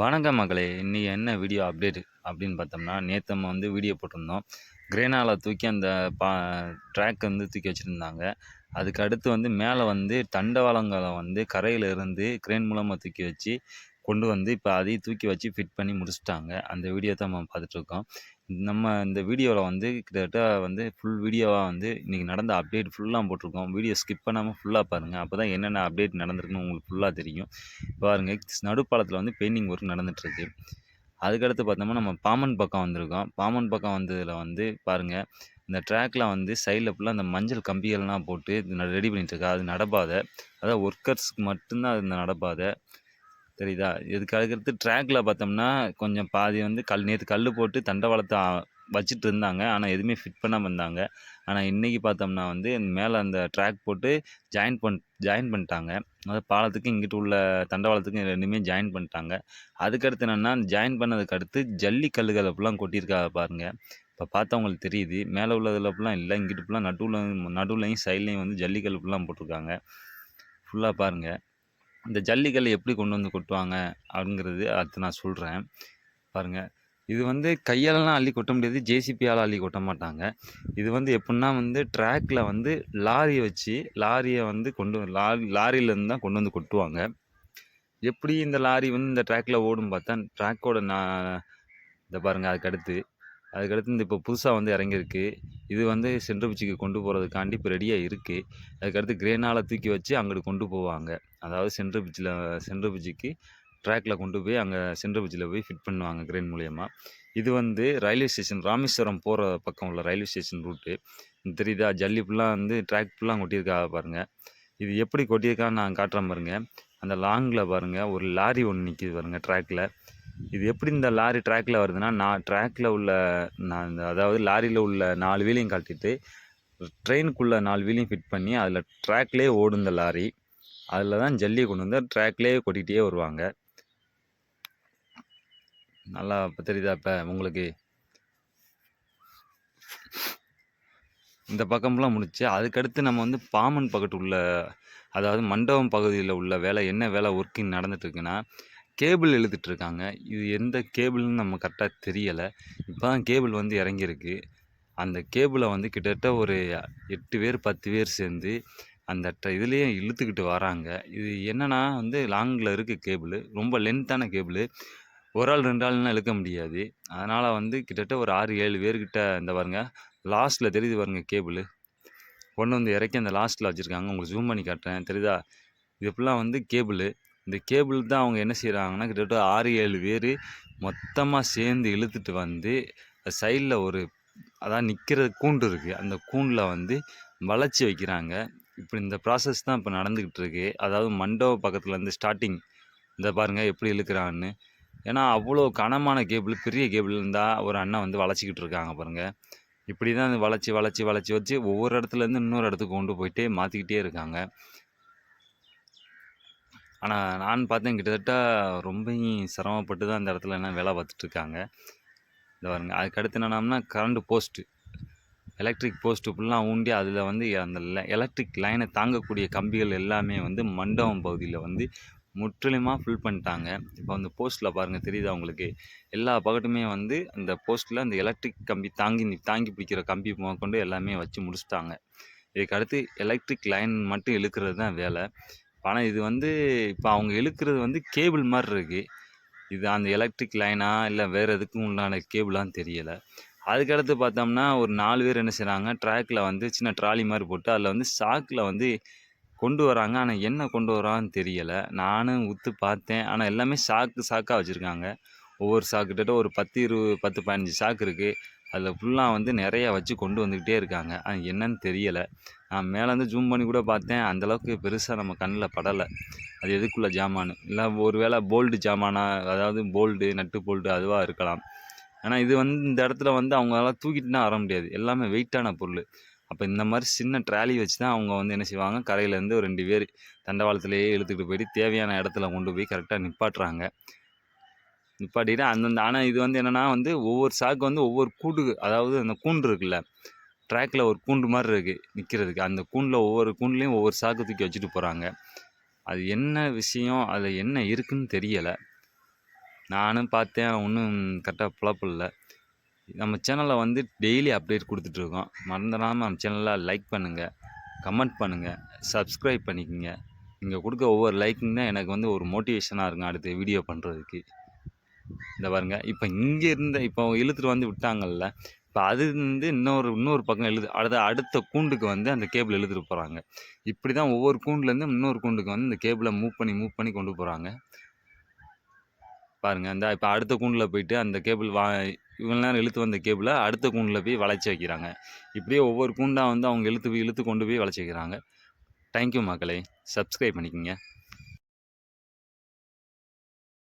வணக்கம் மகளே. இன்றைக்கி என்ன வீடியோ அப்டேட் அப்படின்னு பார்த்தோம்னா நேற்று நம்ம வந்து வீடியோ போட்டிருந்தோம். கிரேனாவில் தூக்கி அந்த பா ட்ராக் வந்து தூக்கி வச்சுருந்தாங்க. அதுக்கு அடுத்து வந்து மேலே வந்து தண்டவாளங்களை வந்து கரையில் இருந்து கிரேன் மூலமாக தூக்கி வச்சு கொண்டு வந்து இப்போ அதையும் தூக்கி வச்சு ஃபிட் பண்ணி முடிச்சிட்டாங்க. அந்த வீடியோ தான் நம்ம பார்த்துட்ருக்கோம் நம்ம இந்த வீடியோவில் வந்து கிட்டத்தட்ட வந்து ஃபுல் வீடியோவாக வந்து இன்றைக்கி நடந்த அப்டேட் ஃபுல்லாக போட்டிருக்கோம். வீடியோ ஸ்கிப் பண்ணாமல் ஃபுல்லாக பாருங்கள் அப்போ தான் என்னென்ன அப்டேட் நடந்திருக்குன்னு உங்களுக்கு ஃபுல்லாக தெரியும். பாருங்கள் நடுப்பாலத்தில் வந்து பெயிண்டிங் ஒர்க் நடந்துகிட்ருக்கு அதுக்கடுத்து பார்த்தோம்னா நம்ம பாமன் பக்கம் வந்திருக்கோம். பாமன் பக்கம் வந்ததில் வந்து பாருங்கள் இந்த ட்ராக்கில் வந்து சைடில் ஃபுல்லாக அந்த மஞ்சள் கம்பிகள்லாம் போட்டு ரெடி பண்ணிகிட்ருக்கா அது நடப்பாதை. அதாவது ஒர்க்கர்ஸ்க்கு மட்டும்தான் அது இந்த நடப்பாதை. தெரியுதா? இதுக்கு அடுத்து ட்ராக்ல பார்த்தோம்னா கொஞ்சம் பாதி வந்து கல் நேற்று கல் போட்டு தண்டவாளத்தை வச்சுட்டு இருந்தாங்க. ஆனால் எதுவுமே ஃபிட் பண்ணாமல் இருந்தாங்க. ஆனால் இன்றைக்கி பார்த்தோம்னா வந்து மேலே அந்த ட்ராக் போட்டு ஜாயின் பண் ஜாயின் பண்ணிட்டாங்க. அதாவது பாலத்துக்கு இங்கிட்டு உள்ள தண்டவாளத்துக்கு ரெண்டுமே ஜாயின் பண்ணிட்டாங்க. அதுக்கடுத்து என்னென்னா ஜாயின் பண்ணதுக்கு அடுத்து ஜல்லி கல்லுகள் அப்படிலாம் கொட்டியிருக்காங்க பாருங்க. இப்போ பார்த்தவங்களுக்கு தெரியுது மேலே உள்ளதில் அப்படிலாம் இல்லை இங்கிட்டு ஃபுல்லாக நடுவில் நடுவுலையும் சைட்லேயும் வந்து ஜல்லிக்கல் ஃபுல்லாக போட்டிருக்காங்க. ஃபுல்லாக பாருங்கள் இந்த ஜல்லிக்கல்லை எப்படி கொண்டு வந்து கொட்டுவாங்க அப்படிங்கிறது அடுத்து நான் சொல்கிறேன் பாருங்கள் இது வந்து கையாலலாம் அள்ளி கொட்ட முடியாது. ஜேசிபியால் அள்ளி கொட்ட மாட்டாங்க. இது வந்து எப்படின்னா வந்து ட்ராக்ல வந்து லாரியை வச்சு லாரியை வந்து கொண்டு லாரி லாரியிலேருந்து தான் கொண்டு வந்து கொட்டுவாங்க. எப்படி இந்த லாரி வந்து இந்த ட்ராக்ல ஓடும் பார்த்தா ட்ராக்கோட நான் இதை பாருங்கள் அதுக்கடுத்து அதுக்கடுத்து இந்த இப்போ புதுசாக வந்து இறங்கியிருக்கு. இது வந்து சென்ட்ரு பிச்சுக்கு கொண்டு போகிறதுக்காண்டி இப்போ ரெடியாக இருக்குது அதுக்கடுத்து கிரேனால் தூக்கி வச்சு அங்கிட்டு கொண்டு போவாங்க. அதாவது சென்ட்ரு பிச்சில் சென்ட்ரு பிச்சுக்கு ட்ராக்ல கொண்டு போய் அங்கே சென்ட்ரு பிச்சில் போய் ஃபிட் பண்ணுவாங்க கிரேன் மூலயமா. இது வந்து ரயில்வே ஸ்டேஷன் ராமேஸ்வரம் போகிற பக்கம் உள்ள ரயில்வே ஸ்டேஷன் ரூட்டு தெரியுதா? ஜல்லி ஃபுல்லாக வந்து ட்ராக் ஃபுல்லாக கொட்டியிருக்காக பாருங்கள் இது எப்படி கொட்டியிருக்கான்னு நான் காட்டுறேன் பாருங்கள் அந்த லாங்கில் பாருங்கள் ஒரு லாரி ஒன்று நிற்கிது பாருங்கள் ட்ராக்கில் இது எப்படி இந்த லாரி ட்ராக்கில் வருதுன்னா நான் ட்ராக்கில் உள்ள நான் இந்த அதாவது லாரியில் உள்ள நாலு வீலையும் காட்டிட்டு ட்ரெயினுக்குள்ளே நாலு வீலையும் ஃபிட் பண்ணி அதில் ட்ராக்லேயே ஓடும் இந்த லாரி. அதில் தான் ஜல்லியை கொண்டு வந்து ட்ராக்லேயே கொட்டிகிட்டே வருவாங்க. நல்லா இப்போ தெரியுதா இப்போ உங்களுக்கு? இந்த பக்கம்லாம் முடிச்சு அதுக்கடுத்து நம்ம வந்து பாமன் பக்கத்து உள்ள அதாவது மண்டபம் பகுதியில் உள்ள வேலை என்ன வேலை ஒர்க்கிங் நடந்துட்டு இருக்குன்னா கேபிள் இழுத்துட்டு இருக்காங்க இது எந்த கேபிள்னு நம்ம கரெக்டாக தெரியலை. இப்போ தான் கேபிள் வந்து இறங்கியிருக்கு. அந்த கேபிளை வந்து கிட்டத்தட்ட ஒரு எட்டு பேர் பத்து பேர் சேர்ந்து அந்த ட இதுலேயே இழுத்துக்கிட்டு வராங்க. இது என்னென்னா வந்து லாங்கில் இருக்குது கேபிள். ரொம்ப லென்த்தான கேபிள். ஒரு ஆள் ரெண்டு ஆள்லாம் இழுக்க முடியாது. அதனால் வந்து கிட்டத்தட்ட ஒரு ஆறு ஏழு பேர்கிட்ட இந்த பாருங்க லாஸ்ட்டில் தெரியுது பாருங்கள் கேபிள். கொண்டு வந்து இறக்கி அந்த லாஸ்ட்டில் வச்சுருக்காங்க. உங்களுக்கு ஜூம் பண்ணி காட்டுறேன். தெரியுதா? இது எப்படிலாம் வந்து கேபிள் இந்த கேபிள் தான் அவங்க என்ன செய்கிறாங்கன்னா கிட்டத்தட்ட ஆறு ஏழு பேர் மொத்தமாக சேர்ந்து இழுத்துட்டு வந்து சைடில் ஒரு அதான் நிற்கிற கூண்டு இருக்குது அந்த கூண்டில் வந்து வளைச்சி வைக்கிறாங்க. இப்படி இந்த ப்ராசஸ் தான் இப்போ நடந்துக்கிட்டு இருக்கு. அதாவது மண்டப பக்கத்தில் இருந்து ஸ்டார்டிங் இந்த பாருங்கள் எப்படி இழுக்கிறான்னு. ஏன்னா அவ்வளோ கனமான கேபிள் பெரிய கேபிள் இருந்தால் ஒரு அண்ணன் வந்து வளைச்சிக்கிட்டு இருக்காங்க பாருங்கள் இப்படி தான் வளைச்சி வளைச்சி வளைச்சி வச்சு ஒவ்வொரு இடத்துலேருந்து இன்னொரு இடத்துக்கு கொண்டு போயிட்டே மாற்றிக்கிட்டே இருக்காங்க. ஆனால் நான் பார்த்தேன் கிட்டத்தட்ட ரொம்பவும் சிரமப்பட்டு தான் அந்த இடத்துல என்ன வேலை பார்த்துட்ருக்காங்க. இந்த பாருங்க. அதுக்கடுத்து என்னன்னா கரண்ட்டு போஸ்ட்டு எலக்ட்ரிக் போஸ்ட்டு ஃபுல்லாக ஊண்டி அதில் வந்து அந்த எலக்ட்ரிக் லைனை தாங்கக்கூடிய கம்பிகள் எல்லாமே வந்து மண்டபம் பகுதியில் வந்து முற்றிலுமாக ஃபில் பண்ணிட்டாங்க. இப்போ அந்த போஸ்ட்டில் பாருங்கள் தெரியுதா உங்களுக்கு? எல்லா பக்கட்டுமே வந்து அந்த போஸ்ட்டில் அந்த எலக்ட்ரிக் கம்பி தாங்கி தாங்கி பிடிக்கிற கம்பி கொண்டு எல்லாமே வச்சு முடிச்சுட்டாங்க. இதுக்கு அடுத்து எலக்ட்ரிக் லைன் மட்டும் இழுக்கிறது தான் வேலை. ஆனால் இது வந்து இப்போ அவங்க இழுக்கிறது வந்து கேபிள் மாதிரி இருக்குது இது அந்த எலக்ட்ரிக் லைனா இல்லை வேறு எதுக்கும் உண்டான கேபிளான்னு தெரியலை. அதுக்கடுத்து பார்த்தோம்னா ஒரு நாலு பேர் என்ன செய்கிறாங்க ட்ராக்கில் வந்து சின்ன ட்ராலி மாதிரி போட்டு அதில் வந்து சாக்கில் வந்து கொண்டு வராங்க. ஆனால் என்ன கொண்டு வரான்னு தெரியலை. நானும் உத்து பார்த்தேன் ஆனால் எல்லாமே சாக்கு சாக்காக வச்சுருக்காங்க. ஒவ்வொரு சாக்கு ஒரு பத்து இருபது பத்து பதினஞ்சு சாக்கு இருக்குது அதில் ஃபுல்லாக வந்து நிறையா வச்சு கொண்டு வந்துக்கிட்டே இருக்காங்க. அது என்னன்னு தெரியலை. நான் மேலேருந்து ஜூம் பண்ணி கூட பார்த்தேன். அந்தளவுக்கு பெருசாக நம்ம கண்ணில் படலை. அது எதுக்குள்ள ஜாமானு இல்லை ஒரு வேளை போல்டு ஜாமானா அதாவது போல்டு நட்டு போல்டு அதுவாக இருக்கலாம். ஆனால் இது வந்து இந்த இடத்துல வந்து அவங்களால தூக்கிட்டுனா வர முடியாது. எல்லாமே வெயிட்டான பொருள். அப்போ இந்த மாதிரி சின்ன ட்ராலி வச்சு தான் அவங்க வந்து என்ன செய்வாங்க? கரையிலேருந்து ஒரு ரெண்டு பேர் தண்டவாளத்திலேயே இழுத்துக்கிட்டு போயிட்டு தேவையான இடத்துல கொண்டு போய் கரெக்டாக நிப்பாட்டுறாங்க. நிப்பாட்டிட்டு அந்தந்த ஆனால் இது வந்து என்னென்னா வந்து ஒவ்வொரு சாக்கு வந்து ஒவ்வொரு கூண்டு அதாவது அந்த கூண்டு இருக்குல்ல ட்ராக்கில் ஒரு கூண்டு மாதிரி இருக்குது நிற்கிறதுக்கு அந்த கூண்டில் ஒவ்வொரு கூண்டுலேயும் ஒவ்வொரு சாக்கு தூக்கி வச்சுட்டு போகிறாங்க அது என்ன விஷயம் அதில் என்ன இருக்குன்னு தெரியலை. நானும் பார்த்தேன் ஒன்றும் கரெக்டாக புலப்படல நம்ம சேனலில் வந்து டெய்லி அப்டேட் கொடுத்துட்ருக்கோம் மறந்துடாமல் நம்ம சேனலில் லைக் பண்ணுங்கள் கமெண்ட் பண்ணுங்கள் சப்ஸ்கிரைப் பண்ணிக்கோங்க. நீங்கள் கொடுக்க ஒவ்வொரு லைக்கும் தான் எனக்கு வந்து ஒரு மோட்டிவேஷனாக இருக்கும் அடுத்த வீடியோ பண்ணுறதுக்கு இந்த பாருங்கள் இப்போ இங்கே இருந்த இப்போ இழுத்துட்டு வந்து விட்டாங்கல்ல இப்போ அது வந்து இன்னொரு இன்னொரு பக்கம் எழுது அடுத்த அடுத்த கூண்டுக்கு வந்து அந்த கேபிள் இழுத்துட்டு போகிறாங்க இப்படி தான் ஒவ்வொரு கூண்டுலேருந்து இன்னொரு கூண்டுக்கு வந்து இந்த கேபிளை மூவ் பண்ணி மூவ் பண்ணி கொண்டு போகிறாங்க பாருங்கள் அந்த இப்போ அடுத்த கூண்டில் போயிட்டு அந்த கேபிள் வா இவ்வளோ நேரம் இழுத்து வந்த கேபிளை அடுத்த கூண்டில் போய் வளைச்சி வைக்கிறாங்க. இப்படியே ஒவ்வொரு கூண்டாக வந்து அவங்க இழுத்து போய் இழுத்து கொண்டு போய் வளைச்சி வைக்கிறாங்க. தேங்க்யூ மக்களே. சப்ஸ்கிரைப் பண்ணிக்கோங்க.